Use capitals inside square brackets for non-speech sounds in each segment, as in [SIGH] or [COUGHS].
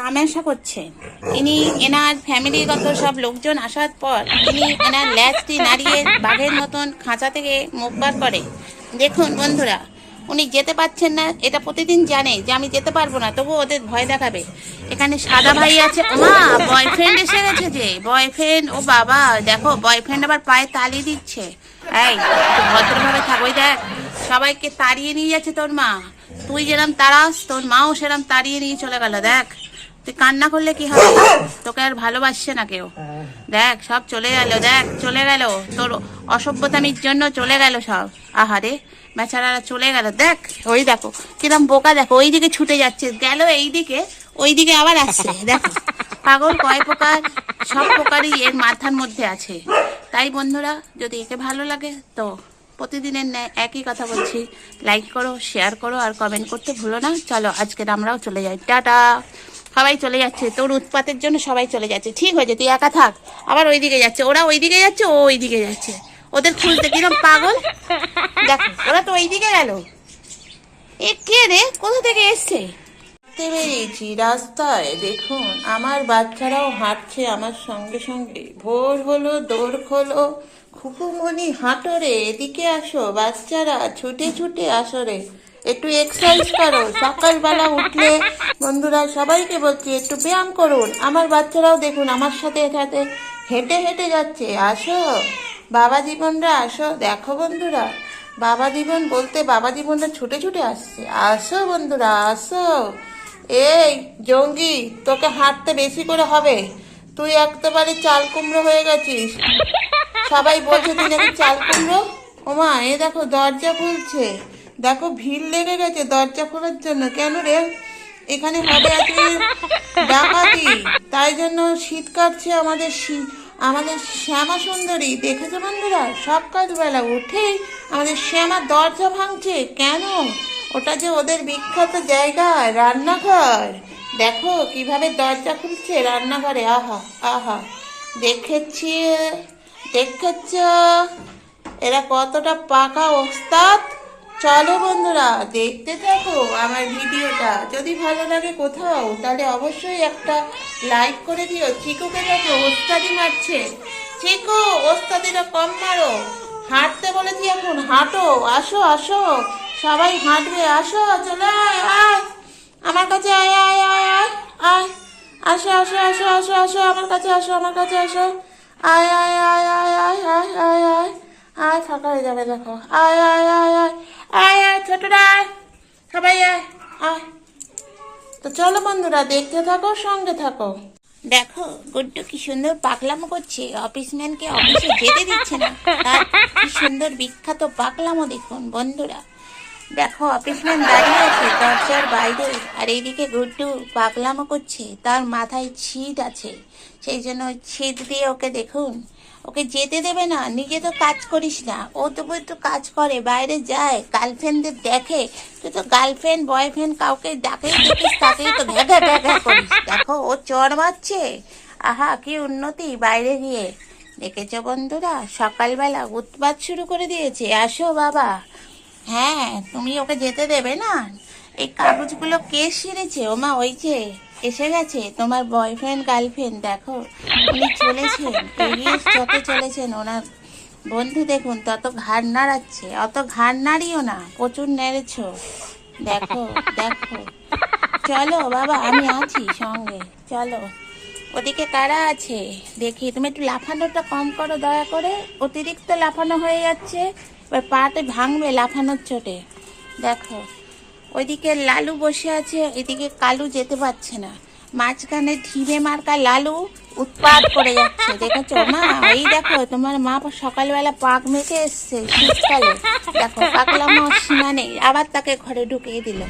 তামাশা করছে। ইনি এনার ফ্যামিলিগত সব লোকজন আসার পর ইনি এনার ল্যাচটি নাড়িয়ে বাঘের মতন খাঁচা থেকে মুখ বার করে। দেখুন বন্ধুরা, উনি যেতে পারছেন না, এটা প্রতিদিন জানে যে আমি যেতে পারব না তবু ওদের ভয় দেখাবে। এখানে সাদা ভাই আছে, ওমা বয়ফ্রেন্ড এসে গেছে যে বয়ফ্রেন্ড ও বাবা, দেখো বয়ফ্রেন্ড আবার পায়ে তালি দিচ্ছে। এই ভদ্রভাবে থাক, ওই দেখ, সবাইকে তাড়িয়ে নিয়ে যাচ্ছে তোর মা। তুই যেরম তাড়াস, তোর মাও সেরম তাড়িয়ে নিয়ে চলে গেল, দেখ। তুই কান্না করলে কি হবে? [COUGHS] তোকে আর ভালোবাসছে না কেউ। দেখ সব চলে গেল দেখ চলে গেল। তোর অসভ্যতামির জন্য চলে গেল সব। আহারে বেচারারা চলে গেল। দেখ ওই দেখো কিরম বোকা দেখো। ওই দিকে ছুটে যাচ্ছে গেল এই দিকে ওই দিকে আবার আসছে। দেখো পাগল কয় প্রকার সব প্রকারই এর মাথার মধ্যে আছে। তাই বন্ধুরা যদি একে ভালো লাগে তো প্রতিদিনের ন্যায় একই কথা বলছি। লাইক করো শেয়ার করো আর কমেন্ট করতে ভুলো না। চলো আজকের আমরাও চলে যাই। টাটা! সবাই চলে যাচ্ছে। তোর উৎপাতের জন্য সবাই চলে যাচ্ছে। ঠিক হয়েছে, তুই একা থাক। আবার ওইদিকে যাচ্ছে। ওরা ওইদিকে যাচ্ছে, ও ওই দিকে যাচ্ছে। ওদের খুঁজতে কিরম পাগল? দেখো, ওরা তো ওই দিকে গেল। এ কে রে? কোথা থেকে এসছে? হাঁটতে বেরিয়েছি রাস্তায়। দেখুন, আমার বাচ্চারাও হাঁটছে আমার সঙ্গে সঙ্গে। ভোর হলো দৌড় খোলো। খুকুমনি হাঁটো রে, এদিকে আসো। বাচ্চারা ছুটে ছুটে আসো রে। একটু এক্সারসাইজ করো। সকালবেলা উঠলে বন্ধুরা সবাইকে বলছি, একটু ব্যায়াম করুন। আমার বাচ্চারাও দেখুন, আমার সাথে সাথে হেঁটে হেঁটে যাচ্ছে। আসো। বাবা জীবনরা, আসো। দেখো বন্ধুরা, বাবা জীবন বলতে বাবা জীবনরা ছুটে ছুটে আসছে। আসো বন্ধুরা, আসো। এই জঙ্গি, তোকে হাঁটতে বেশি করে হবে। তুই একেবারে চাল কুমড়ো হয়ে গেছিস। সবাই বলছে, তুই নাকি চাল কুমড়ো? ওমা, এ দেখো, দরজা খুলছে। দেখো ভিড় লেগে গেছে দরজা খোলার জন্য। কেন রে? এখানে হবে আজকে ডাকাতি। তাই জন্য শীত কাটছে আমাদের আমাদের শ্যামা সুন্দরী। দেখেছ বন্ধুরা? সকালবেলা উঠেই আমাদের শ্যামা দরজা ভাঙছে। কেন? ওটা যে ওদের বিখ্যাত জায়গা, রান্নাঘর। দেখো কীভাবে দরজা খুলছে রান্নাঘরে। আহা আহা। দেখেছি, দেখেছ? এরা কতটা পাকা ওস্তাদ। চলো বন্ধুরা দেখতে থাকো আমার ভিডিওটা যদি ভালো লাগে কোথাও তাহলে অবশ্যই একটা লাইক করে দিও চিকুকে দেখো ওস্তাদি মারছে চিকু ওস্তাদিটা কম মারো হাঁটতে বলেছি এখন হাঁটো আসো আসো সবাই হাঁটবে আসো চলে আয় আয় আমার কাছে আয় আয় আয় আয় আয় আসো আসো আসো আসো আসো আমার কাছে আসো আমার কাছে আসো আয় আয় আয় আয় আয় আয় আয় আয় আয় ফাঁকা হয়ে যাবে দেখো আয় আয় আয় আয় তো চলো বন্ধুরা, দেখতে থাকো, সঙ্গে থাকো। দেখো, গুড্ডু কি সুন্দর পাকলামো করছে। অফিস ম্যানকে অফিসে দিচ্ছে না। কি সুন্দর বিখ্যাত পাকলামো দেখুন, বন্ধুরা। দেখো, অফিস ম্যান দাঁড়িয়ে আছে দরজার বাইরে। আর এইদিকে গুড্ডু পাগলামো করছে। তার মাথায় ছিট আছে। সেই জন্য ছিট দিয়ে ওকে দেখুন। ওকে যেতে দেবে না, নিজে তো কাজ করিস না। ও তবু একটু কাজ করে, বাইরে যায় গার্লফ্রেন্ডদের দেখে। তুই তো গার্লফ্রেন্ড বয়ফ্রেন্ড কাউকে ডাকেই দেখিস, তাকেই তো ভ্যাগা ভ্যাগা করিস। দেখো, ও চর মারছে। আহা, কি উন্নতি, বাইরে গিয়ে। দেখেছ বন্ধুরা, সকালবেলা উৎপাত শুরু করে দিয়েছে। আসো বাবা। হ্যাঁ তুমি ওকে যেতে দেবে না? এই কাগজগুলো কে ছিঁড়েছে? ওমা, ওই যে। এসে গেছে তোমার বয়ফ্রেন্ড গার্লফ্রেন্ড দেখো। উনি চলেছেন যত চলেছেন ওনার। বন্ধু দেখুন, তত ঘাড় নাড়াচ্ছে, অত ঘাড় নাড়িও না, প্রচুর নেড়েছো। দেখো দেখো। চলো বাবা, আমি আছি সঙ্গে, চলো। ওদিকে কারা আছে? দেখি, তুমি একটু লাফানোটা কম করো, দয়া করে। অতিরিক্ত লাফানো হয়ে যাচ্ছে, এবার পাতে ভাঙবে লাফানোর চোটে। দেখো। ওইদিকে লালু বসে আছে, এদিকে কালু যেতে পারছে না। মাঝখানে ঢিবে মার্কা লালু উৎপাত করে যাচ্ছে, দেখেছ? মা, এই দেখো, তোমার মা সকালবেলা পাক মেখে এসছে, শীতকালে। দেখো পাকলাম সীমা নেই, আবার তাকে ঘরে ঢুকিয়ে দিল।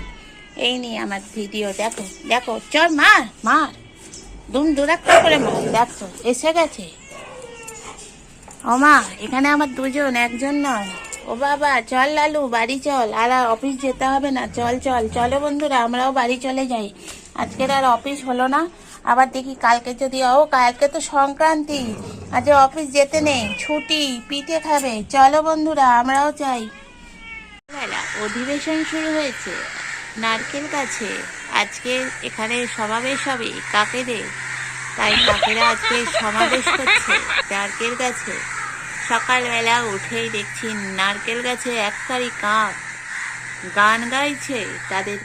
এই নিয়ে আমার ভিডিও, দেখো দেখো, চল মার মার। দুম দুরাক্কা করে মার, দেখো, এসে গেছে। ও মা, এখানে আমার দুজন, একজন নয়। ও বাবা, চল লালু, বাড়ি চল। আর অফিস যেতে হবে না। চল চল। চলো বন্ধুরা, আমরাও বাড়ি চলে যাই। আজকের আর অফিস হলো না। আবার দেখি কালকে যদি, ও, কালকে তো সংক্রান্তি। আজ অফিস যেতে নেই। ছুটি, পিঠে খাবে। চলো বন্ধুরা, আমরাও বেলা অধিবেশন শুরু হয়েছে। নারকেল গাছে। আজকে এখানে সমাবেশ হবে। কাকেদের? তাই কাকেরা আজকে সমাবেশ করছে। নারকেল গাছে। সকালবেলা উঠেই দেখছি নারকেল গাছে একটারই কাক। গান গাইছে তাদের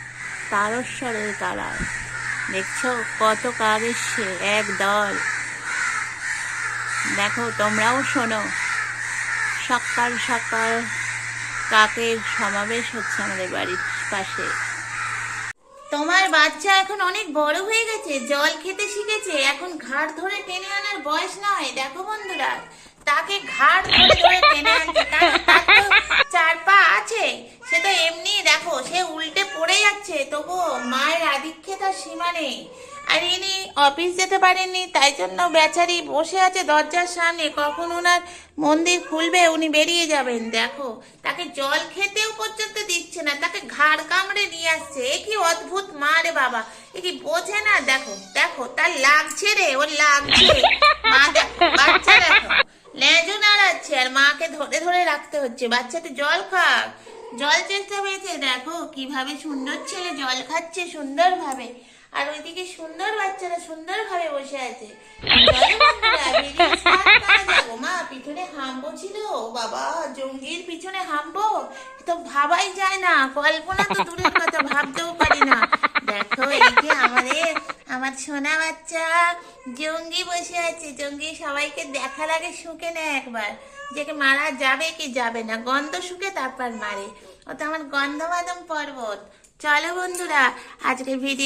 তারস্বরের তালায় দেখছ কত কাক এসছে, এক দল। দেখো, তোমরাও শোনো। সকাল সকাল কাকের সমাবেশ হচ্ছে আমাদের বাড়ির পাশে। তোমার বাচ্চা এখন অনেক বড় হয়ে গেছে, জল খেতে শিখেছে। এখন ঘাড় ধরে টেনে আনার বয়স নয়। দেখো বন্ধুরা তাকে ঘাড় ধরে ধরে টেনে কারণ তার তো চার পা আছে। সে তো এমনি দেখো, সে উল্টে পড়ে যাচ্ছে। তবুও মায়ের আধিক্যে তার সীমা নেই। আর ইনি অফিস যেতে পারেননি, তাই জন্য বেচারি বসে আছে দরজার সামনে। কখন ওনার মন্দির খুলবে, উনি বেরিয়ে যাবেন। দেখো, তাকে জল খেতেও পর্যন্ত দিচ্ছে না, তাকে ঘাড় কামড়ে নিয়ে আসছে। এ কি অদ্ভুত মা রে বাবা, এ কি বোঝে না। দেখো দেখো, তার লাগছে রে, ওর লাগছে। মা দেখো, বাচ্চা দেখো। লেজও নাড়াচ্ছে আর মাকে ধরে ধরে রাখতে হচ্ছে। বাচ্চাতে জল খাক। জল চেষ্টা পেয়েছে দেখো কীভাবে সুন্দর ছেলে জল খাচ্ছে সুন্দরভাবে। আর ওইদিকে সুন্দর বাচ্চারা সুন্দরভাবে বসে আছে। মা, পিছনে হাম্বো ছিল। বাবা, জঙ্গির পিছনে হাম্বো তো ভাবাই যায় না। কল্পনা তো দূরের কথা, ভাবতেও পারি না। দেখো এই আমার সোনা বাচ্চা। জঙ্গি বসে আছে। জঙ্গি সবাইকে দেখার আগে শুকে নেয় একবার। যে মারা যাবে কি যাবে না। গন্ধ শুকে তারপর মারে। ও তো আমার গন্ধ গন্ধবাদম পর্বত। চলো বন্ধুরা আজকে ভিডিও